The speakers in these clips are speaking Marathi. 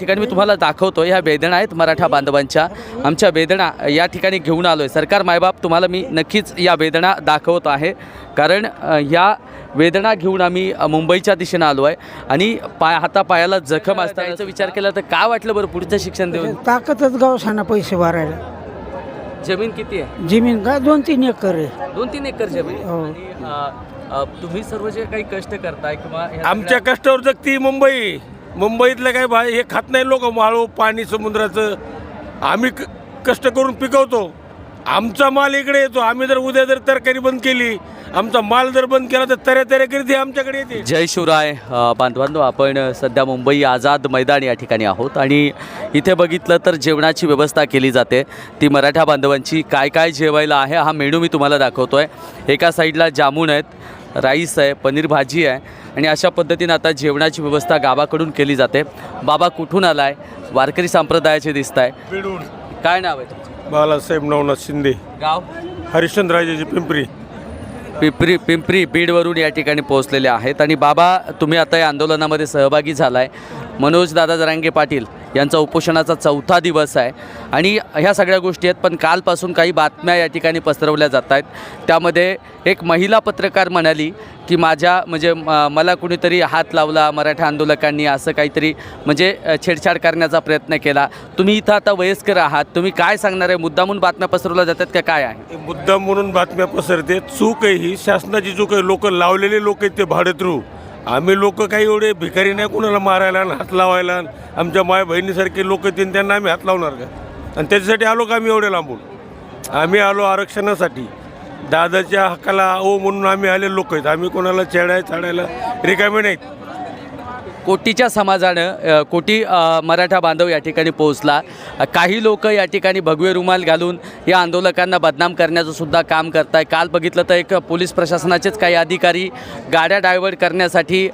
ठिकाणी मी तुम्हाला दाखवतो ह्या वेदना आहेत मराठा बांधवांच्या. आमच्या वेदना या ठिकाणी घेऊन आलो आहे सरकार मायबाप तुम्हाला मी नक्कीच या वेदना दाखवत आहे. कारण ह्या वेदना घेऊन आम्ही मुंबईच्या दिशेनं आलो आहे आणि पाय हातापायाला जखम असताना विचार केला तर काय वाटलं बरं पुढचं शिक्षण देऊन? ताकदच गावसाना पैसे भरायला जमीन किती आहे? जमीन का दोन तीन एकर आहे. दोन तीन एकर जमीन हो. आणि अ, अ, तुम्ही सर्व जे काही कष्ट करताय किंवा ह्या आमच्या कष्टावर जगती मुंबई. मुंबईतलं काय भा हे खात नाही लोक वाळू पाणी समुद्राचं. आम्ही क- कष्ट करून पिकवतो. आमचा माल इकडे येतो. आम्ही जर उद्या जर तरकारी बंद केली आमचा माल जर बंद केला तर तऱ्या तऱ्या आमच्याकडे येते. जय शिवराय. अ, बांधवांनो आपण सध्या मुंबई आझाद मैदान या ठिकाणी आहोत आणि इथे बघितलं तर जेवणाची व्यवस्था केली जाते. ती मराठा बांधवांची काय काय जेवायला आहे हा मेनू मी तुम्हाला दाखवतो आहे एका साईडला जामून आहेत. राईस आहे पनीर भाजी आहे आणि अशा पद्धतीनं आता जेवणाची व्यवस्था गावाकडून केली जाते. बाबा कुठून आला आहे वारकरी संप्रदायाचे दिसत आहे काय नाव आहे तुमचं? बालासाहेब नवनाथ शिंदे. गाव? हरिश्चंद्राजाची पिंपरी. पिंपरी पिंपरी बीडवरून या ठिकाणी पोहोचलेले आहेत. आणि बाबा तुम्ही आता या आंदोलनामध्ये सहभागी झाला आहे मनोज दादा जरांगे पाटील यांचा उपोषणाचा चौथा दिवस आहे. आणि ह्या सगळ्या गोष्टी आहेत पण कालपासून काही बातम्या या ठिकाणी पसरवल्या जात आहेत. त्यामध्ये एक महिला पत्रकार म्हणाली की माझ्या म्हणजे म- मला कुणीतरी हात लावला मराठा आंदोलकांनी असं काहीतरी म्हणजे छेडछाड करण्याचा प्रयत्न केला. तुम्ही इथं आता वयस्कर आहात तुम्ही काय सांगणार आहे? मुद्दामून बातम्या पसरवल्या जातात का काय आहे? मुद्दा मुद्दाम म्हणून बातम्या पसरते. चूक आहे ही शासनाची चूक आहे. लोक लावलेले लोक आहेत ते भाडेतरू आम्ही लोक काही एवढे भिकारी नाही कुणाला मारायला आणि हात लावायला आमच्या माय बहिणीसारखे लोक येतील त्यांना आम्ही हात लावणार का? आणि त्याच्यासाठी आलो का आम्ही एवढे लांबून? आम्ही आलो आरक्षणासाठी. दादाच्या हक्काला ओ म्हणून आम्ही आले लोक आहेत. आम्ही कोणाला चेडाय चाडायला रिकामे नाहीत. कोटीच्या समाजानं कोटी मराठा बांधव या ठिकाणी पोहोचला. काही लोक या ठिकाणी भगवे रुमाल घालून या आंदोलकांना बदनाम करण्याचं सुद्धा काम करत आहे काल बघितलं तर एक पोलीस प्रशासनाचेच काही अधिकारी गाड्या डायव्हर्ट करण्यासाठी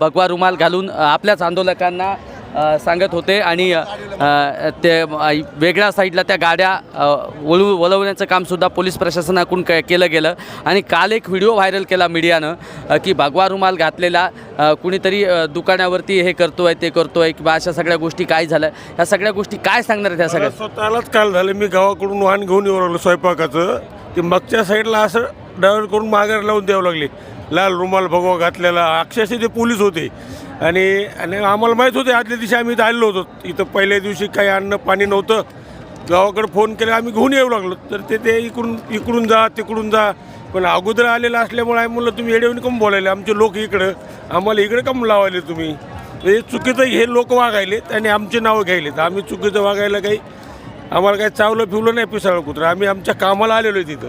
भगवा रुमाल घालून आपल्याच आंदोलकांना सांगत होते आणि ते वेगळ्या साईडला त्या गाड्या वळू वळवण्याचं कामसुद्धा पोलीस प्रशासनाकडून क केलं गेलं. आणि काल एक व्हिडिओ व्हायरल केला मीडियानं की भगवा रुमाल घातलेला कुणीतरी दुकानावरती हे करतो आहे ते करतो आहे किंवा अशा सगळ्या गोष्टी काय झाल्या ह्या सगळ्या गोष्टी काय सांगणार त्या सगळ्या? स्वतःलाच काल झालं. मी गावाकडून वाहन घेऊन येऊ लागलो स्वयंपाकाचं. ते मागच्या साईडला असं ड्रायव्हर करून माघार लावून द्यावं लागले. लाल रुमाल भगवा घातलेला. अक्षरशः ते पोलीस होते. आणि आणि आम्हाला माहीत होते आदल्या दिवशी आम्ही इथं आलेलो होतो. इथं पहिल्या दिवशी काही अन्न पाणी नव्हतं. गावाकडे फोन केला आम्ही घेऊन येऊ लागलो. तर ते ते इकडून इकडून जा तिकडून जा. पण अगोदर आलेलं असल्यामुळे आम्ही म्हणलं तुम्ही येऊन कम बोलायले. आमचे लोक इकडं आम्हाला इकडे कम लावायले तुम्ही. हे चुकीचं हे लोक वागायलेत आणि आमचे नावं घ्यायलेत. आम्ही चुकीचं वागायला काही आम्हाला काही चावलं फिवलं नाही पिसाळ कुत्र. आम्ही आमच्या कामाला आलेलो आहे तिथं.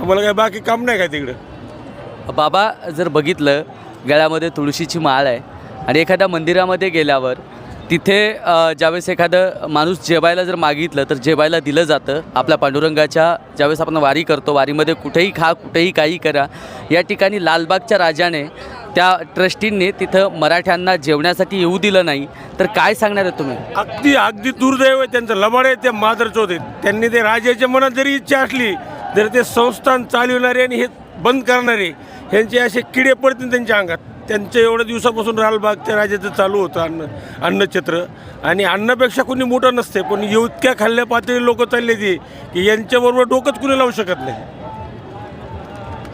आम्हाला काही बाकी काम नाही काय तिकडं? बाबा जर बघितलं गळ्यामध्ये तुळशीची माळ आहे आणि एखाद्या मंदिरामध्ये गेल्यावर तिथे ज्यावेळेस एखादं माणूस जेवायला जर मागितलं तर जेवायला दिलं जातं. आपल्या पांडुरंगाच्या ज्यावेळेस आपण वारी करतो वारीमध्ये कुठेही खा कुठेही काही करा. या ठिकाणी लालबागच्या राजाने त्या ट्रस्टींनी तिथं मराठ्यांना जेवण्यासाठी येऊ दिलं नाही. तर काय सांगणार आहे तुम्ही? अगदी अगदी दुर्दैव आहे त्यांचं. लबाड आहे ते मादर होते त्यांनी ते राजाच्या मनात जरी इच्छा असली तरी ते संस्थान चालविणारे आणि हे बंद करणारे ह्यांचे असे किडे पडतील त्यांच्या अंगात. त्यांचं एवढ्या दिवसापासून लालबागच्या राजाचं चालू होतं अन्न अन्नछत्र. आणि अन्नापेक्षा कोणी मोठं नसते पण इतक्या खाल्ल्या पातळी लोक चालले ती की यांच्याबरोबर डोकंच कुणी लावू शकत नाही.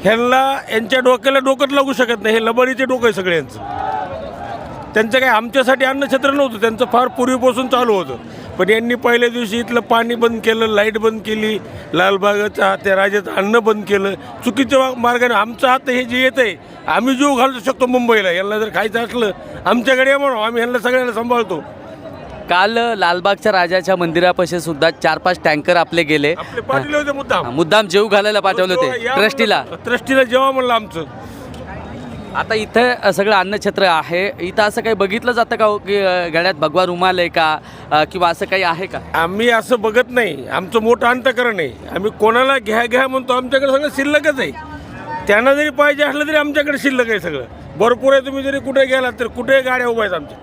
ह्यांना यांच्या डोक्याला डोकंच लागू शकत नाही हे लबाडीचे डोकं आहे सगळ्यांचं. त्यांचं काय आमच्यासाठी अन्नछत्र नव्हतं त्यांचं फार पूर्वीपासून चालू होतं. पण यांनी पहिल्या दिवशी इथलं पाणी बंद केलं लाइट बंद केली लालबागाचं त्या राजाचं अन्न बंद केलं. चुकीच्या मार्गाने आमचं हात हे जे येतं आहे आम्ही जीव घालू शकतो मुंबईला. यांना जर खायचं असलं आमच्याकडे या म्हणून आम्ही यांना सगळ्यांना सांभाळतो. काल लालबागच्या राजाच्या मंदिरापाशी सुद्धा चार पाच टँकर आपले गेले. आपले पाठवले होते मुद्दाम. मुद्दाम जेव घालायला पाठवले होते ट्रस्टीला. ट्रस्टीला जेव्हा म्हणलं आमचं. आता इथं सगळं अन्नछत्र आहे. इथं असं काही बघितलं जातं का हो की अ, गळ्यात भगवा रुमाल आहे का? अ, किंवा असं काही आहे का? आम्ही असं बघत नाही. आमचं मोठं अंतकरण आहे. आम्ही कोणाला घ्या घ्या म्हणतो आमच्याकडे सगळं शिल्लकच आहे. त्यांना जरी पाहिजे असलं तरी आमच्याकडे शिल्लक आहे सगळं. भरपूर आहे तुम्ही जरी कुठे गेलात तर कुठे गाड्या उभ्या आहेत आमच्या?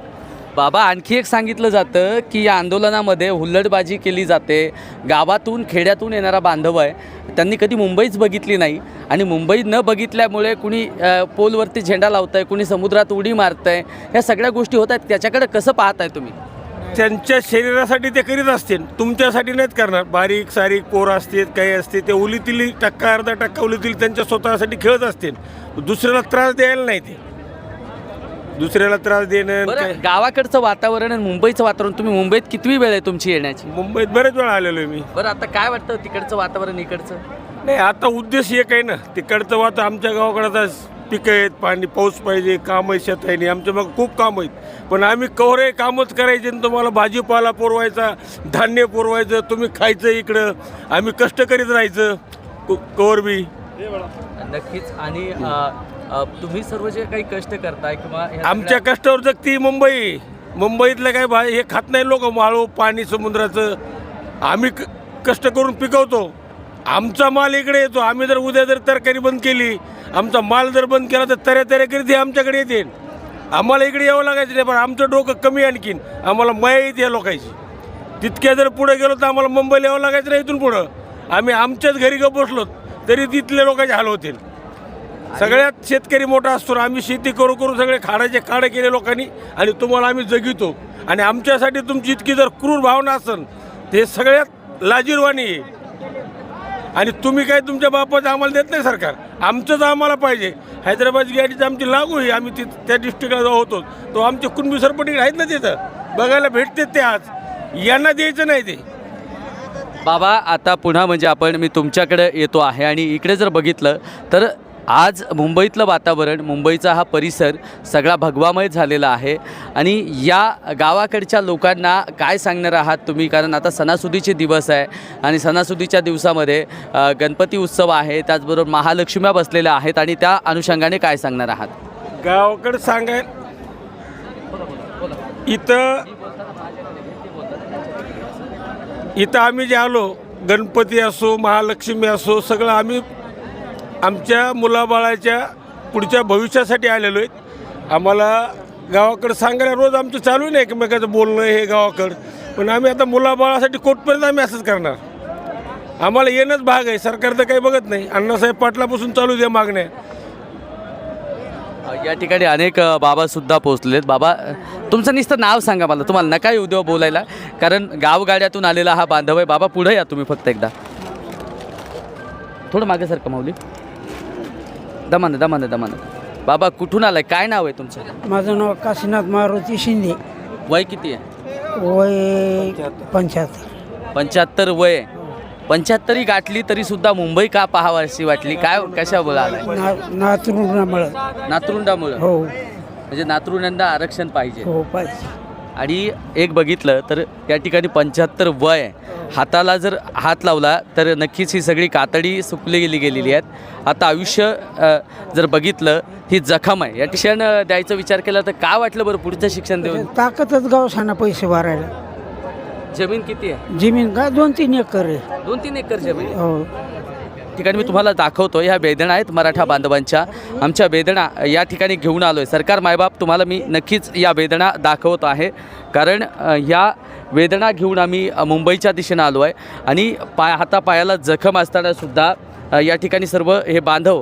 बाबा आणखी एक सांगितलं जातं की या आंदोलनामध्ये हुल्लडबाजी केली जाते. गावातून खेड्यातून येणारा बांधव आहे. त्यांनी कधी मुंबईच बघितली नाही. आणि मुंबई न बघितल्यामुळे कुणी पोलवरती झेंडा लावत आहे कुणी समुद्रात उडी मारत आहे ह्या सगळ्या गोष्टी होत आहेत. त्याच्याकडे कसं पाहत आहे तुम्ही? त्यांच्या शरीरासाठी ते करीत असतील. तुमच्यासाठी नाहीत करणार. बारीक सारीक पोर असतील काही असते ते उलीतील टक्का अर्धा टक्का उलीतील त्यांच्या स्वतःसाठी खेळत असतील. दुसऱ्याला त्रास द्यायला नाही ते. दुसऱ्याला त्रास देणं बरं काय? गावाकडचं वातावरण आणि मुंबईचं वातावरण तुम्ही मुंबईत कितवी वेळ आहे तुमची येण्याची? मुंबईत बरेच वेळा आलेलो आहे मी. बरं आता काय वाटतं तिकडचं वातावरण इकडचं? नाही आता उद्देश एक आहे ना. तिकडचं वात आमच्या गावाकडे आता पिकं आहेत पाणी पाऊस पाहिजे काम आहे शेत आहे नाही आमच्या मग खूप काम आहेत. पण आम्ही कवरे कामच करायचे आणि तुम्हाला भाजीपाला पुरवायचा धान्य पुरवायचं तुम्ही खायचं इकडं. आम्ही कष्ट करीत राहायचं. कवर बी. नक्कीच. आणि अ, तुम्ही सर्व जे काही कष्ट करताय किंवा आमच्या कष्टावर जगती मुंबई. मुंबईतलं काय भा हे खात नाही लोक वाळू पाणी समुद्राचं. आम्ही क- कष्ट करून पिकवतो. आमचा माल इकडे येतो. आम्ही जर उद्या जर तरकारी बंद केली आमचा माल जर बंद केला तर तऱ्या तऱ्या करीत आमच्याकडे येते आम्हाला इकडे यावं लागायचं नाही पण आमचं डोकं कमी आणखीन. आम्हाला मया येते या लोकांची. तितक्या जर पुढे गेलो तर आम्हाला मुंबईला यावं लागायचं नाही इथून पुढं. आम्ही आमच्याच घरी ग बसलो तरी तिथल्या लोकांचे हाल होतील. सगळ्यात शेतकरी मोठा असतो आम्ही शेती करू करू सगळे खाडाचे खाडे केले लोकांनी आणि तुम्हाला आम्ही जगितो. आणि आमच्यासाठी तुमची इतकी जर क्रूर भावना असेल ते सगळ्यात लाजीरवाणी आहे. आणि तुम्ही काय तुमच्या बापाचं आम्हाला देत नाही सरकार. आमचंच आम्हाला पाहिजे. हैदराबाद गाडीच आमची लागू आहे. आम्ही ती त्या डिस्ट्रिक्टला जाऊ होतो. तो आमचे कुणबी सरपटी आहेत ना तिथं? बघायला भेटते ते आज. यांना द्यायचं नाही ते. बाबा आता पुन्हा म्हणजे आपण मी तुमच्याकडे येतो आहे आणि इकडे जर बघितलं तर आज मुंबईतलं वातावरण मुंबईचा हा परिसर सगळा भगवामय झालेला आहे. आणि या गावाकडच्या लोकांना काय सांगणार आहात तुम्ही? कारण आता सणासुदीचे दिवस आहे आणि सणासुदीच्या दिवसामध्ये गणपती उत्सव आहे त्याचबरोबर महालक्ष्म्या बसलेल्या आहेत आणि त्या अनुषंगाने काय सांगणार आहात? गावाकडे सांगाय इथं इथं आम्ही जे आलो गणपती असो महालक्ष्मी असो सगळं आम्ही आमच्या मुलाबाळाच्या पुढच्या भविष्यासाठी आलेलो आहेत. आम्हाला गावाकडं सांगायला रोज आमचं चालू नाही एकमेकाचं बोलणं हे गावाकडं. पण आम्ही आता मुलाबाळासाठी कोटपर्यंत आम्ही असंच करणार. आम्हाला येणंच भाग आहे. सरकार तर काही बघत नाही. अण्णासाहेब पाटलापासून चालू द्या मागण्या. या ठिकाणी अनेक अ, बाबासुद्धा पोहोचलेत. बाबा तुमचं नुसतं नाव सांगा मला. तुम्हाला नका येऊ देऊ बोलायला. कारण गावगाड्यातून आलेला हा बांधव आहे. बाबा पुढे या तुम्ही फक्त एकदा. थोडं मागे सर कमावली दमानं दमानं दमानं. बाबा कुठून आलाय? काय नाव आहे तुमचं? माझं नाव काशीनाथ मारुती शिंदे. वय किती आहे? वय पंच्याहत्तर. पंच्याहत्तर वय. आहे. पंच्याहत्तरी गाठली तरी सुद्धा मुंबई का पाहावाशी वाटली? काय कशा बोला आलाय? ना नातरुणामुळं नातरुंडामुळं? हो. म्हणजे नातरुंडांना आरक्षण पाहिजे. हो पाहिजे. आणि एक बघितलं तर या ठिकाणी पंच्याहत्तर वय. हाताला जर हात लावला तर नक्कीच ही सगळी कातडी सुकली गेली गेलेली आहेत. आता आयुष्य जर बघितलं ही जखम आहे. या शिक्षण द्यायचा विचार केला तर काय वाटलं बरं पुढचं शिक्षण देऊन? ताकदच गावसाना पैसे भरायला जमीन किती आहे? जमीन का? दोन तीन एकर आहे. दोन तीन एकर जमीन. हो. ठिकाणी मी तुम्हाला दाखवतो ह्या वेदना आहेत मराठा बांधवांच्या. आमच्या वेदना या ठिकाणी घेऊन आलो आहे सरकार मायबाप तुम्हाला मी नक्कीच या वेदना दाखवत आहे. कारण ह्या वेदना घेऊन आम्ही मुंबईच्या दिशेनं आलो आहे आणि पाय हातापायाला जखम असतानासुद्धा या ठिकाणी सर्व हे बांधव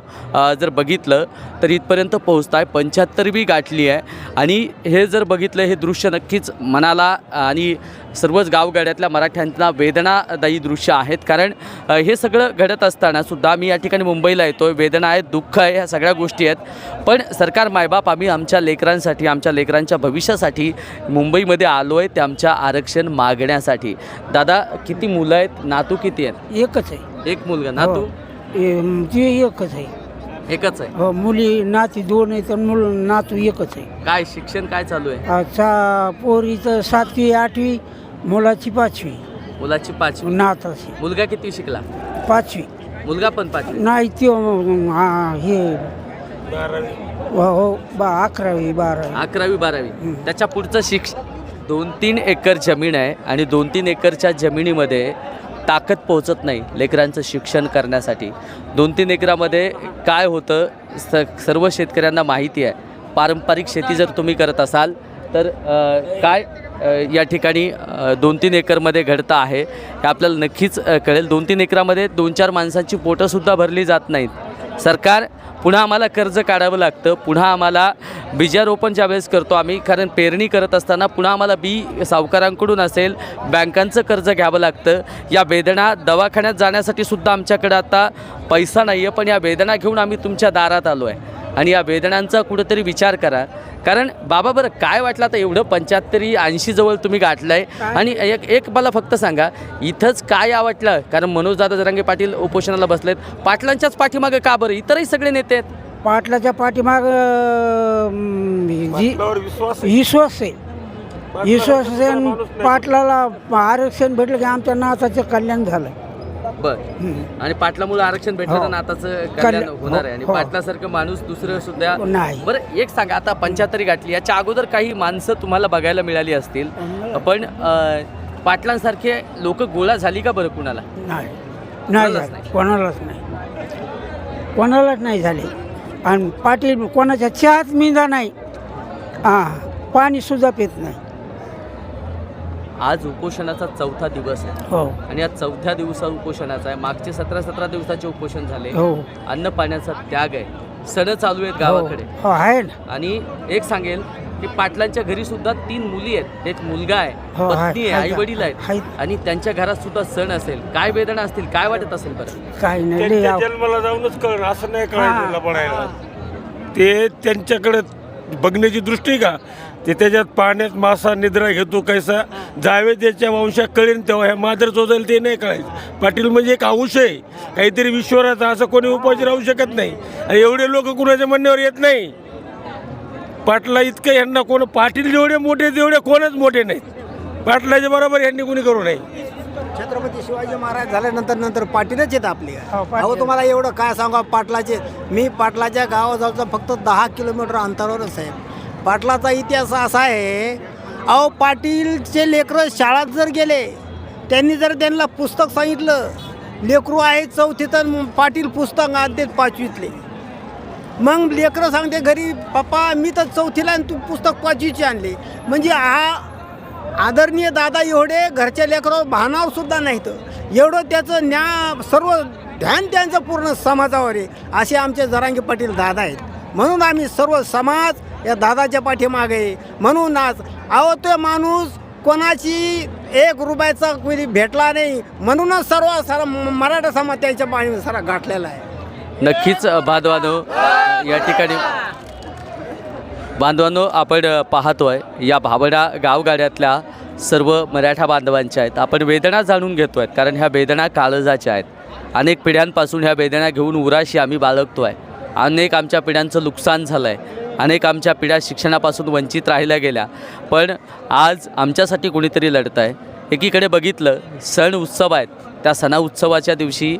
जर बघितलं तर इथपर्यंत पोहोचत आहे पंच्याहत्तर बी गाठली आहे. आणि हे जर बघितलं हे दृश्य नक्कीच मनाला आणि सर्वच गावगाड्यातल्या मराठ्यांना वेदनादायी दृश्य आहेत. कारण हे सगळं घडत असताना सुद्धा मी या ठिकाणी मुंबईला येतो आहे वेदना आहेत दुःख आहे ह्या सगळ्या गोष्टी आहेत. पण सरकार मायबाप आम्ही आमच्या लेकरांसाठी आमच्या लेकरांच्या भविष्यासाठी मुंबईमध्ये आलो आहे ते आमच्या आरक्षण मागण्यासाठी. दादा किती मुलं आहेत? नातू किती आहेत? एकच आहे. एक मुलगा. नातू? हो. ए- ते एकच आहे. एकच आहे? हो मुली नाती दोन आहे तर मुल नातू एकच आहे. काय शिक्षण काय चालू आहे? आता पोरीचं सातवी आठवी मुलाची पाचवी. मुलाची पाचवी. नाताची मुलगा किती शिकला? पाचवी. मुलगा पण पाचवी. नाही त्यो हा हे. हो बा अकरावी बारावी. अकरावी बारावी. त्याच्या पुढचं शिक्ष दोन तीन एकर जमीन आहे आणि दोन तीन एकरच्या जमिनीमध्ये ताकद पोहोचत नाही लेकरांचं शिक्षण करण्यासाठी. दोन तीन एकरामध्ये काय होतं स सर्व शेतकऱ्यांना माहिती आहे. पारंपरिक शेती जर तुम्ही करत असाल तर काय या ठिकाणी दोन तीन एकरमध्ये घडतं आहे. हे आपल्याला नक्कीच कळेल. दोन तीन एकरामध्ये दोन चार माणसांची पोटंसुद्धा भरली जात नाहीत. सरकार पुन्हा आम्हाला कर्ज काढावं लागतं. पुन्हा आम्हाला बीजारोपण ज्यावेळेस करतो आम्ही कारण पेरणी करत असताना पुन्हा आम्हाला बी सावकारांकडून असेल बँकांचं कर्ज घ्यावं लागतं. या वेदना दवाखान्यात जाण्यासाठी सुद्धा आमच्याकडे आता पैसा नाही आहे पण या वेदना घेऊन आम्ही तुमच्या दारात आलो आहे आणि या वेदनांचा कुठेतरी विचार करा. कारण बाबा बरं काय वाटलं आता एवढं पंच्याहत्तरी ऐंशी जवळ तुम्ही गाठलं आहे आणि एक एक मला फक्त सांगा इथंच काय आवडलं कारण मनोजदादा जरांगे पाटील उपोषणाला बसलेत. पाटलांच्याच पाठीमागं का बरं? इतरही सगळे नेते आहेत पाटलाच्या पाठीमाग जी विश्वास आहे. विश्वास पाटलाला आरक्षण भेटलं की आमच्या नाताचं कल्याण झालं बर. आणि पाटलामुळे आरक्षण भेटलं तर हो. नाताचं कल्याण. होणार आहे. आणि हो. पाटलासारखं माणूस दुसरं सुद्धा नाही. बरं एक सांगा आता पंच्याहत्तरी गाठली. याच्या अगोदर काही माणसं तुम्हाला बघायला मिळाली असतील. पण पाटलांसारखे लोक गोळा झाली का बरं कुणाला? नाही. नाही. कोणालाच नाही. कोणालाच नाही झाले. आणि पाटील कोणाच्या चहात मिंदा नाही. हां पाणी सुद्धा पित नाही. आज उपोषणाचा चौथा दिवस आहे. हो. आणि या चौथ्या दिवसा उपोषणाचा आहे. मागचे सतरा सतरा दिवसाचे उपोषण झाले. हो. अन्न पाण्याचा त्याग आहे. सण चालू आहेत गावाकडे. हो हो, आहे ना. आणि एक सांगेल की पाटलांच्या घरी सुद्धा तीन मुली आहेत. एक मुलगा आहे हो, आहे, पत्नी आहे आहे आई? वडील आहेत. आहेत. आणि त्यांच्या घरात सुद्धा सण असेल काय वेदना असतील काय वाटत असेल बरं? काही नाही त्यांच्या जन्माला जाऊनच कळण असं नाही हा. कळायला पडायला. ते त्यांच्याकडे बघण्याची दृष्टी का? ते त्याच्यात पाण्यात मासा निद्रा घेतो कैसा जावे त्याच्या वंशात कळेन तेव्हा ह्या मादर चोजायला ते नाही कळायचं. पाटील म्हणजे एक अंश आहे. काहीतरी विश्वराचा असं कोणी उपाशी राहू शकत नाही. आणि एवढे लोक कुणाच्या म्हणण्यावर येत नाही. पाटला इतकं यांना कोण पाटील जेवढे मोठे तेवढे कोणच मोठे नाहीत. पाटलाच्या बरोबर यांनी कोणी करू नये. छत्रपती शिवाजी महाराज झाल्यानंतर नंतर पाटीलच येत आपली. हो. अहो तुम्हाला एवढं काय सांगा पाटलाचे मी पाटलाच्या गावाजवळचा फक्त दहा किलोमीटर अंतरावरच आहे. पाटलाचा इतिहास असा आहे अहो पाटीलचे लेकरं शाळात जर गेले त्यांनी जर त्यांना पुस्तक सांगितलं लेकरू आहे चौथीत पाटील पुस्तक आणते पाचवीतले. मग लेकरं सांगते घरी पप्पा मी तर चौथीला आणि तू पुस्तक पाचवीची आणली. म्हणजे हा आदरणीय दादा एवढे घरच्या लेकरावर भानावर सुद्धा नाहीत. एवढं त्याचं न्या सर्व ध्यान त्यांचं पूर्ण समाजावर आहे. असे आमचे जरांगी पाटील दादा आहेत. म्हणून आम्ही सर्व समाज या दादाच्या पाठीमागे आहे. म्हणून आज अहो तो माणूस कोणाची एक रुपयाचा कोणी भेटला नाही. म्हणूनच सर्व सारा म- मराठा समाज त्यांच्या पाणी सारा गाठलेला आहे. नक्कीच भादवादव या ठिकाणी बांधवांनो आपण पाहतो पाहतोय या भाबडा गावगाड्यातल्या सर्व मराठा बांधवांच्या आहेत. आपण वेदना जाणून घेतो आहेत कारण ह्या वेदना काळजाच्या आहेत. अनेक पिढ्यांपासून ह्या वेदना घेऊन उराशी आम्ही बाळगतो आहे अनेक आमच्या पिढ्यांचं नुकसान झालं आहे अनेक आमच्या पिढ्या शिक्षणापासून वंचित राहिल्या गेल्या. पण आज आमच्यासाठी कोणीतरी लढत आहे एकीकडे बघितलं सण उत्सव आहेत. त्या सणा उत्सवाच्या दिवशी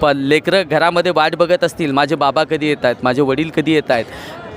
प लेकरं घरामध्ये वाट बघत असतील. माझे बाबा कधी येत आहेत? माझे वडील कधी येत आहेत?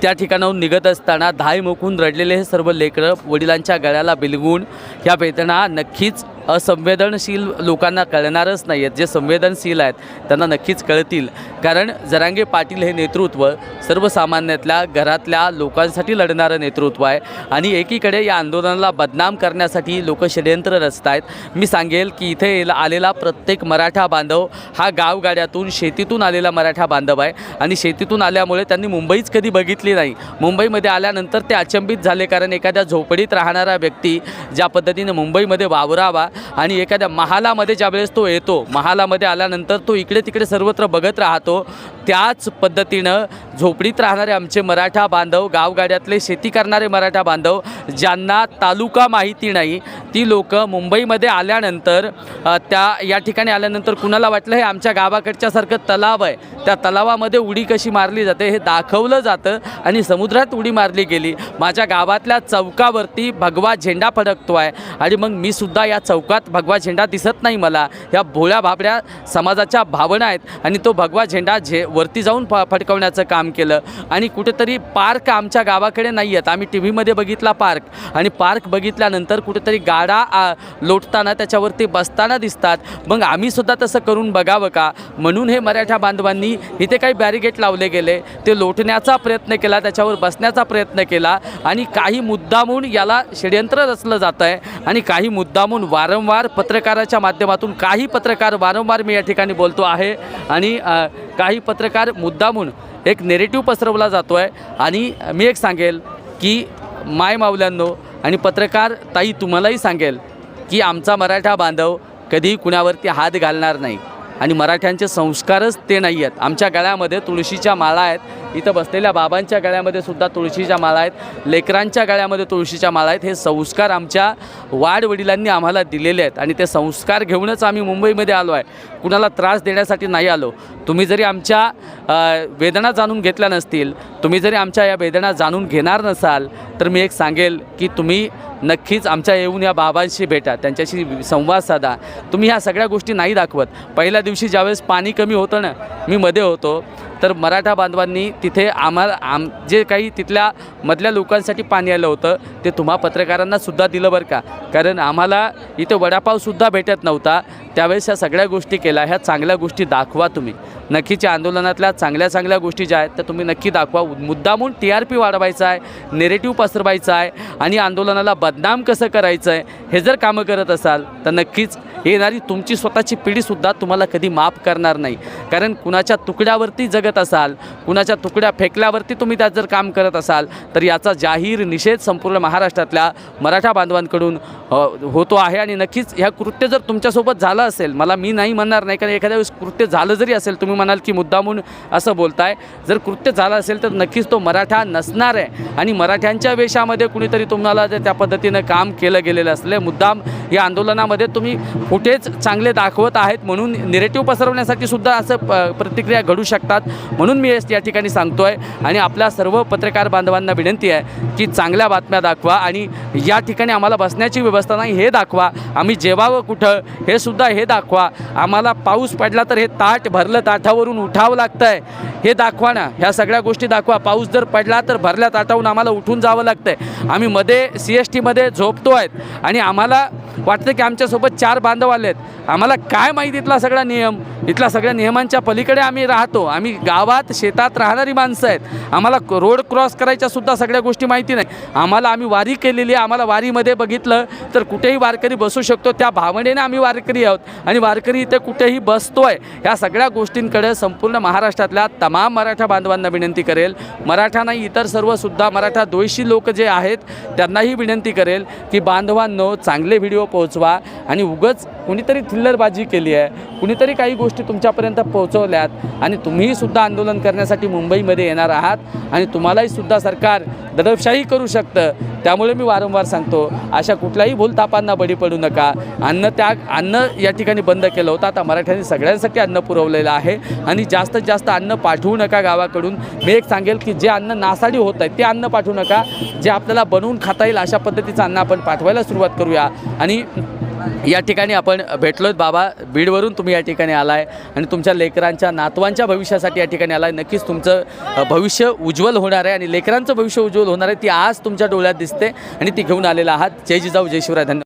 त्या ठिकाणाहून निघत असताना धाय मोकून रडलेले हे सर्व लेकरं वडिलांच्या गळ्याला बिलगून ह्या वेदना नक्कीच असंवेदनशील लोकांना कळणारच नाही आहेत जे संवेदनशील आहेत त्यांना नक्कीच कळतील. कारण जरांगे पाटील हे नेतृत्व सर्वसामान्यातल्या घरातल्या लोकांसाठी लढणारं नेतृत्व आहे. आणि एकीकडे या आंदोलनाला बदनाम करण्यासाठी लोक षडयंत्र रचत आहेत मी सांगेल की इथे आलेला प्रत्येक मराठा बांधव हा गावगाड्यातून शेतीतून आलेला मराठा बांधव आहे. आणि शेतीतून आल्यामुळे त्यांनी मुंबईच कधी बघितली नाही. मुंबईमध्ये आल्यानंतर ते अचंबित झाले कारण एखाद्या झोपडीत राहणारा व्यक्ती ज्या पद्धतीने मुंबईमध्ये वावरावा आणि एखाद्या महालामध्ये ज्यावेळेस तो येतो महालामध्ये आल्यानंतर तो इकडे तिकडे सर्वत्र बघत राहतो. त्याच पद्धतीनं झोपडीत राहणारे आमचे मराठा बांधव गावगाड्यातले शेती करणारे मराठा बांधव ज्यांना तालुका माहिती नाही ती लोक मुंबईमध्ये आल्यानंतर त्या या ठिकाणी आल्यानंतर कुणाला वाटलं हे आमच्या गावाकडच्यासारखं तलाव आहे. त्या तलावामध्ये उडी कशी मारली जाते हे दाखवलं जातं आणि समुद्रात उडी मारली गेली. माझ्या गावातल्या चौकावरती भगवा झेंडा फडकतो आहे आणि मग मी सुद्धा या चौकात भगवा झेंडा दिसत नाही मला. या भोळ्या भाबड्या समाजाच्या भावना आहेत आणि तो भगवा झेंडा झे वरती जाऊन फ फडकवण्याचं काम केलं. आणि कुठेतरी पार्क आमच्या गावाकडे नाही आहेत आम्ही टी व्हीमध्ये बघितला पार्क. आणि पार्क बघितल्यानंतर कुठेतरी गाडा लोटताना त्याच्यावरती बसताना दिसतात. मग आम्हीसुद्धा तसं करून बघावं का? म्हणून हे मराठा बांधवांनी इथे काही बॅरिगेट लावले गेले. ते लोटण्याचा प्रयत्न केला त्याच्यावर बसण्याचा प्रयत्न केला. आणि काही मुद्दामून याला षडयंत्र रचलं जातं आहे आणि काही मुद्दामून वारंवार पत्रकाराच्या माध्यमातून काही पत्रकार वारंवार मी या ठिकाणी बोलतो आहे. आणि काही पत्र पत्रकार मुद्दामून एक नेरेटिव्ह पसरवला जातो आहे आणि मी एक सांगेल की माय मावल्यांनो आणि पत्रकार ताई तुम्हालाही सांगेल की आमचा मराठा बांधव कधीही कुणावरती हात घालणार नाही. आणि मराठ्यांचे संस्कारच ते नाही आहेत. आमच्या गळ्यामध्ये तुळशीच्या माळा आहेत. इथं बसलेल्या बाबांच्या गळ्यामध्ये सुद्धा तुळशीच्या माळा आहेत. लेकरांच्या गळ्यामध्ये तुळशीच्या माळा आहेत. हे संस्कार आमच्या वाडवडिलांनी आम्हाला दिलेले आहेत. आणि ते संस्कार घेऊनच आम्ही मुंबईमध्ये आलो आहे. कुणाला त्रास देण्यासाठी नाही आलो. तुम्ही जरी आमच्या वेदना जाणून घेतल्या नसतील तुम्ही जरी आमच्या या वेदना जाणून घेणार नसाल तर मी एक सांगेल की तुम्ही नक्कीच आमच्या येऊन या बाबांशी भेटा त्यांच्याशी संवाद साधा. तुम्ही ह्या सगळ्या गोष्टी नाही दाखवत. पहिल्या दिवशी ज्यावेळेस पाणी कमी होतं ना मी मध्ये होतो. तर मराठा बांधवांनी तिथे आम्हाला आम जे काही तिथल्या मधल्या लोकांसाठी पाणी आलं होतं ते तुम्हा पत्रकारांनासुद्धा दिलं बरं का? कारण आम्हाला इथं वडापावसुद्धा भेटत नव्हता. त्यावेळेस ह्या सगळ्या गोष्टी केल्या. ह्या चांगल्या गोष्टी दाखवा तुम्ही. नक्कीच्या आंदोलनातल्या चांगल्या चांगल्या गोष्टी ज्या आहेत त्या तुम्ही नक्की दाखवा. मुद्दामून टी आर पी वाढवायचा आहे नेरेटिव्ह पसरवायचा आहे आणि आंदोलनाला बदनाम कसं करायचं आहे हे जर कामं करत असाल तर नक्कीच येणारी तुमची स्वतःची पिढीसुद्धा तुम्हाला कधी माफ करणार नाही. कारण कुणाच्या तुकड्यावरती जगत असाल कुणाच्या तुकड्या फेकल्यावरती तुम्ही त्यात जर काम करत असाल तर याचा जाहीर निषेध संपूर्ण महाराष्ट्रातल्या मराठा बांधवांकडून होतो आहे. आणि नक्कीच ह्या कृत्य जर तुमच्यासोबत झालं असेल मला मी नाही म्हणणार नाही कारण एखाद्या वेळेस कृत्य झालं जरी असेल तुम्ही म्हणाल की मुद्दामून असं बोलताय. जर कृत्य झालं असेल तर नक्कीच तो मराठा नसणार आहे. आणि मराठ्यांच्या वेशामध्ये कुणीतरी तुम्हाला जर त्या पद्धतीनं काम केलं गेलेलं असले मुद्दाम या आंदोलनामध्ये तुम्ही फुटेज चांगले दाखवत आहेत म्हणून निरेटिव्ह पसरवण्यासाठी सुद्धा असं प प्रतिक्रिया घडू शकतात म्हणून मी या ठिकाणी सांगतो आहे आणि आपल्या सर्व पत्रकार बांधवांना विनंती आहे की चांगल्या बातम्या दाखवा आणि या ठिकाणी आम्हाला बसण्याची व्यवस्था नाही हे दाखवा. आम्ही जेवावं कुठं हे सुद्धा हे दाखवा. आम्हाला पाऊस पडला तर हे ताट भरलं ताटावरून उठावं लागतं आहे हे दाखवा ना ह्या सगळ्या गोष्टी दाखवा. पाऊस जर पडला तर भरल्या ताटावरून आम्हाला उठून जावं लागतं आहे आम्ही मध्ये सी एस टीमध्ये झोपतो आहेत आणि आम्हाला वाटतं की आमच्यासोबत चार बांधव आले आहेत. आम्हाला काय माहीत इथला सगळा नियम? इथल्या सगळ्या नियमांच्या पलीकडे आम्ही राहतो. आम्ही गावात शेतात राहणारी माणसं आहेत. आम्हाला क- रोड क्रॉस करायच्या सुद्धा सगळ्या गोष्टी माहिती नाही. आम्हाला आम्ही वारी केलेली आहे. आम्हाला वारीमध्ये बघितलं तर कुठेही वारकरी बसू शकतो. त्या भावनेने आम्ही वारकरी आहोत. आणि वारकरी इथे कुठेही बसतोय ह्या सगळ्या गोष्टींकडे संपूर्ण महाराष्ट्रातल्या तमाम मराठा बांधवांना विनंती करेल. मराठा नाही इतर सर्वसुद्धा मराठा द्वेषी लोक जे आहेत त्यांनाही विनंती करेल की बांधवांनो चांगले व्हिडिओ पोहोचवा आणि उगच कुणीतरी थिल्लरबाजी केली आहे. कुणीतरी काही गोष्टी तुमच्यापर्यंत पोहोचवल्यात आणि तुम्हीही सुद्धा आंदोलन करण्यासाठी मुंबईमध्ये येणार आहात आणि तुम्हालाही सुद्धा सरकार दडपशाही करू शकतं. त्यामुळे मी वारंवार सांगतो अशा कुठल्याही भूलतापांना बळी पडू नका. अन्न त्याग अन्न या ठिकाणी बंद केलं होतं. आता मराठ्यांनी सगळ्यांसाठी अन्न पुरवलेलं आहे आणि जास्तीत जास्त अन्न पाठवू नका गावाकडून. मी एक सांगेल की जे अन्न नासाडी होत आहे ते अन्न पाठवू नका. जे आपल्याला बनवून खाता येईल अशा पद्धतीचं अन्न आपण पाठवायला सुरुवात करूया. आणि या ठिकाणी आपण भेटलो बाबा बीडवरून तुम्ही या ठिकाणी आला आहे आणि तुमच्या लेकरांच्या नातवांच्या भविष्यासाठी या ठिकाणी आला आहे नक्कीच तुमचं भविष्य उज्ज्वल होणार आहे आणि लेकरांचं भविष्य उज्ज्वल होणार आहे ती आज तुमच्या डोळ्यात दिसते. आणि ती घेऊन आलेला आहात. जय जिजाऊ जय शिवराय. धन्यवाद.